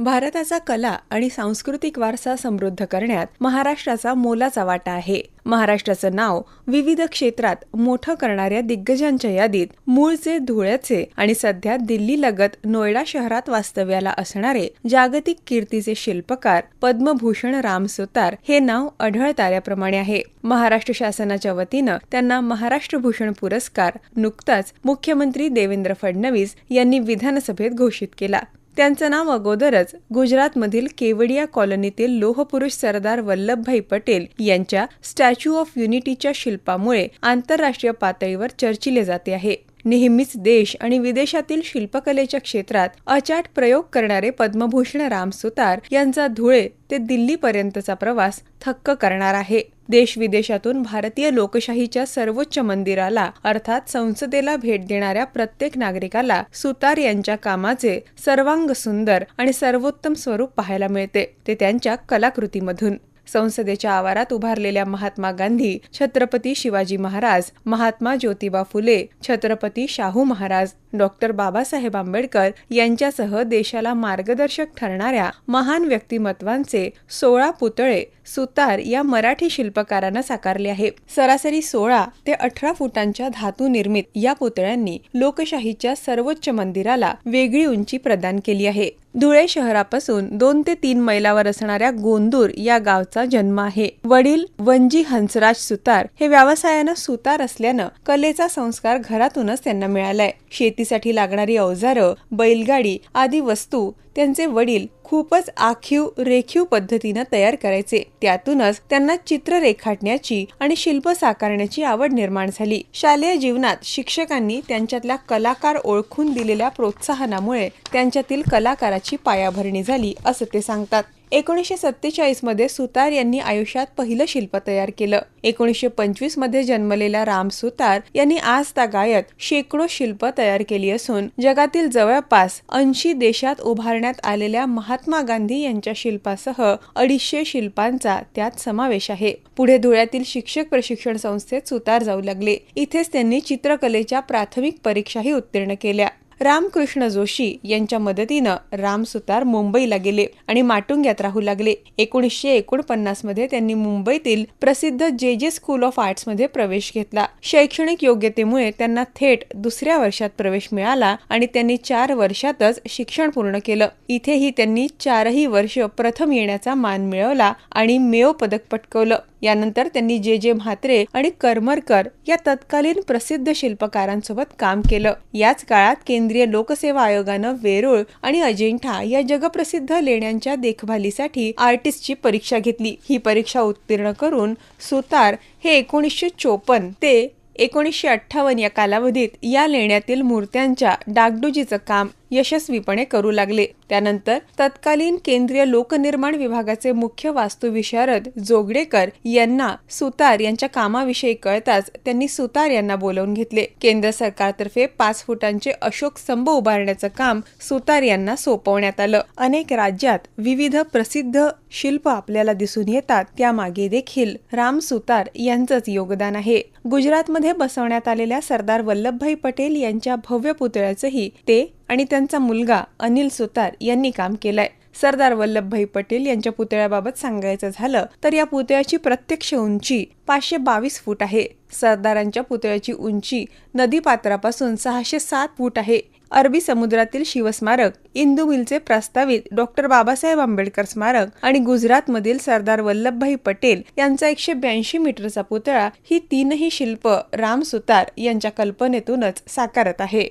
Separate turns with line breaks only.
भारताचा कला आणि सांस्कृतिक वारसा समृद्ध करण्यात महाराष्ट्राचा मोलाचा वाटा आहे. महाराष्ट्राचं नाव विविध क्षेत्रात मोठं करणाऱ्या दिग्गजांच्या यादीत मूळचे धुळ्याचे आणि सध्या दिल्लीलगत नोएडा शहरात वास्तव्याला असणारे जागतिक कीर्तीचे शिल्पकार पद्मभूषण राम सुतार हे नाव अढळ ताऱ्याप्रमाणे आहे. महाराष्ट्र शासनाच्या वतीनं त्यांना महाराष्ट्र भूषण पुरस्कार नुकताच मुख्यमंत्री देवेंद्र फडणवीस यांनी विधानसभेत घोषित केला. त्यांचं नाव अगोदरच गुजरातमधील केवडिया कॉलनीतील लोहपुरुष सरदार वल्लभभाई पटेल यांच्या स्टॅच्यू ऑफ युनिटीच्या शिल्पामुळे आंतरराष्ट्रीय पातळीवर चर्चिले जाते आहे. नेहमीच देश आणि विदेशातील शिल्पकलेच्या क्षेत्रात अचाट प्रयोग करणारे पद्मभूषण राम सुतार यांचा धुळे ते दिल्लीपर्यंतचा प्रवास थक्क करणार आहे. देश विदेशातून भारतीय लोकशाहीच्या सर्वोच्च मंदिराला अर्थात संसदेला भेट देणाऱ्या प्रत्येक नागरिकाला सुतार यांच्या कामाचे सर्वांग सुंदर आणि सर्वोत्तम स्वरूप पाहायला मिळते ते त्यांच्या कलाकृतीमधून. संसदेच्या आवारात उभारलेल्या महात्मा गांधी छत्रपती शिवाजी महाराज महात्मा ज्योतिबा फुले छत्रपती शाहू महाराज डॉक्टर बाबासाहेब आंबेडकर यांच्यासह देशाला मार्गदर्शक ठरणाऱ्या महान व्यक्तिमत्वांचे सोळा पुतळे सुतार या मराठी शिल्पकारांना साकारले आहे. सरासरी सोळा ते अठरा फुटांच्या धातू निर्मित या पुतळ्यांनी लोकशाहीच्या सर्वोच्च मंदिराला वेगळी उंची प्रदान केली आहे. धुळे शहरापासून दोन ते तीन मैलावर असणाऱ्या गोंदूर या गावचा जन्म आहे. वडील वंजी हंसराज सुतार हे व्यवसायानं सुतार असल्यानं कलेचा संस्कार घरातूनच त्यांना मिळालाय. शेतीसाठी लागणारी अवजारं बैलगाडी आदी वस्तू त्यांचे वडील खूपच आखीव रेखीव पद्धतीनं तयार करायचे. त्यातूनच त्यांना चित्र रेखाटण्याची आणि शिल्प साकारण्याची आवड निर्माण झाली. शालेय जीवनात शिक्षकांनी त्यांच्यातल्या कलाकार ओळखून दिलेल्या प्रोत्साहनामुळे त्यांच्यातील कलाकाराची पायाभरणी झाली असं ते सांगतात. एकोणीसशे सत्तेचाळीसमध्ये सुतार यांनी आयुष्यात पहिलं शिल्प तयार केलं. एकोणीसशे पंचवीसमध्ये जन्मलेल्या राम सुतार यांनी आज गायत शेकडो शिल्प तयार केली असून जगातील जवळपास ऐंशी देशात उभारण्यात आलेल्या महात्मा गांधी यांच्या शिल्पासह अडीचशे शिल्पांचा त्यात समावेश आहे. पुढे धुळ्यातील शिक्षक प्रशिक्षण संस्थेत सुतार जाऊ लागले. इथेच त्यांनी चित्रकलेच्या प्राथमिक परीक्षाही उत्तीर्ण केल्या. रामकृष्ण जोशी यांच्या मदतीनं रामसुतार मुंबईला गेले आणि माटुंग्यात राहू लागले. एकोणीसशे एकोणपन्नासमध्ये त्यांनी मुंबईतील प्रसिद्ध जे जे स्कूल ऑफ आर्ट्समध्ये प्रवेश घेतला. शैक्षणिक योग्यतेमुळे त्यांना थेट दुसऱ्या वर्षात प्रवेश मिळाला आणि त्यांनी चार वर्षातच शिक्षण पूर्ण केलं. इथेही त्यांनी चारही वर्ष प्रथम येण्याचा मान मिळवला आणि मेव पदक पटकवलं. यानंतर त्यांनी जे जे म्हात्रे आणि करमरकर या तत्कालीन प्रसिद्ध शिल्पकारांसोबत काम केलं. याच काळात केंद्रीय लोकसेवा आयोगानं वेरूळ आणि अजिंठा या जगप्रसिद्ध लेण्यांच्या देखभालीसाठी आर्टिस्टची परीक्षा घेतली. ही परीक्षा उत्तीर्ण करून सुतार हे एकोणीसशे चोपन्न ते एकोणीसशे अठ्ठावन्न या कालावधीत या लेण्यातील मूर्त्यांच्या डागडुजीचं काम यशस्वीपणे करू लागले. त्यानंतर तत्कालीन केंद्रीय लोकनिर्माण विभागाचे मुख्य वास्तुविशारद जोगडेकर यांना सुतार यांच्या कामाविषयी कळताच त्यांनी सुतार यांना बोलावून घेतले. केंद्र सरकारतर्फे पाच फुटांचे अशोक स्तंभ उभारण्याचं काम सुतार यांना सोपवण्यात आलं. अनेक राज्यात विविध प्रसिद्ध शिल्प आपल्याला दिसून येतात त्यामागे देखील राम सुतार यांचंच योगदान आहे. गुजरातमध्ये बसवण्यात आलेल्या सरदार वल्लभभाई पटेल यांच्या भव्य पुतळ्याचंही ते आणि त्यांचा मुलगा अनिल सुतार यांनी काम केलंय. सरदार वल्लभभाई पटेल यांच्या पुतळ्याबाबत सांगायचं झालं तर या पुतळ्याची प्रत्यक्ष उंची पाचशे बावीस फूट आहे. सरदारांच्या पुतळ्याची उंची नदीपात्रापासून सहाशे सात फूट आहे. अरबी समुद्रातील शिवस्मारक इंदू मिलचे प्रस्तावित डॉक्टर बाबासाहेब आंबेडकर स्मारक आणि गुजरातमधील सरदार वल्लभभाई पटेल यांचा एकशे ब्याऐंशी मीटरचा पुतळा ही तीनही शिल्प राम सुतार यांच्या कल्पनेतूनच साकारत आहे.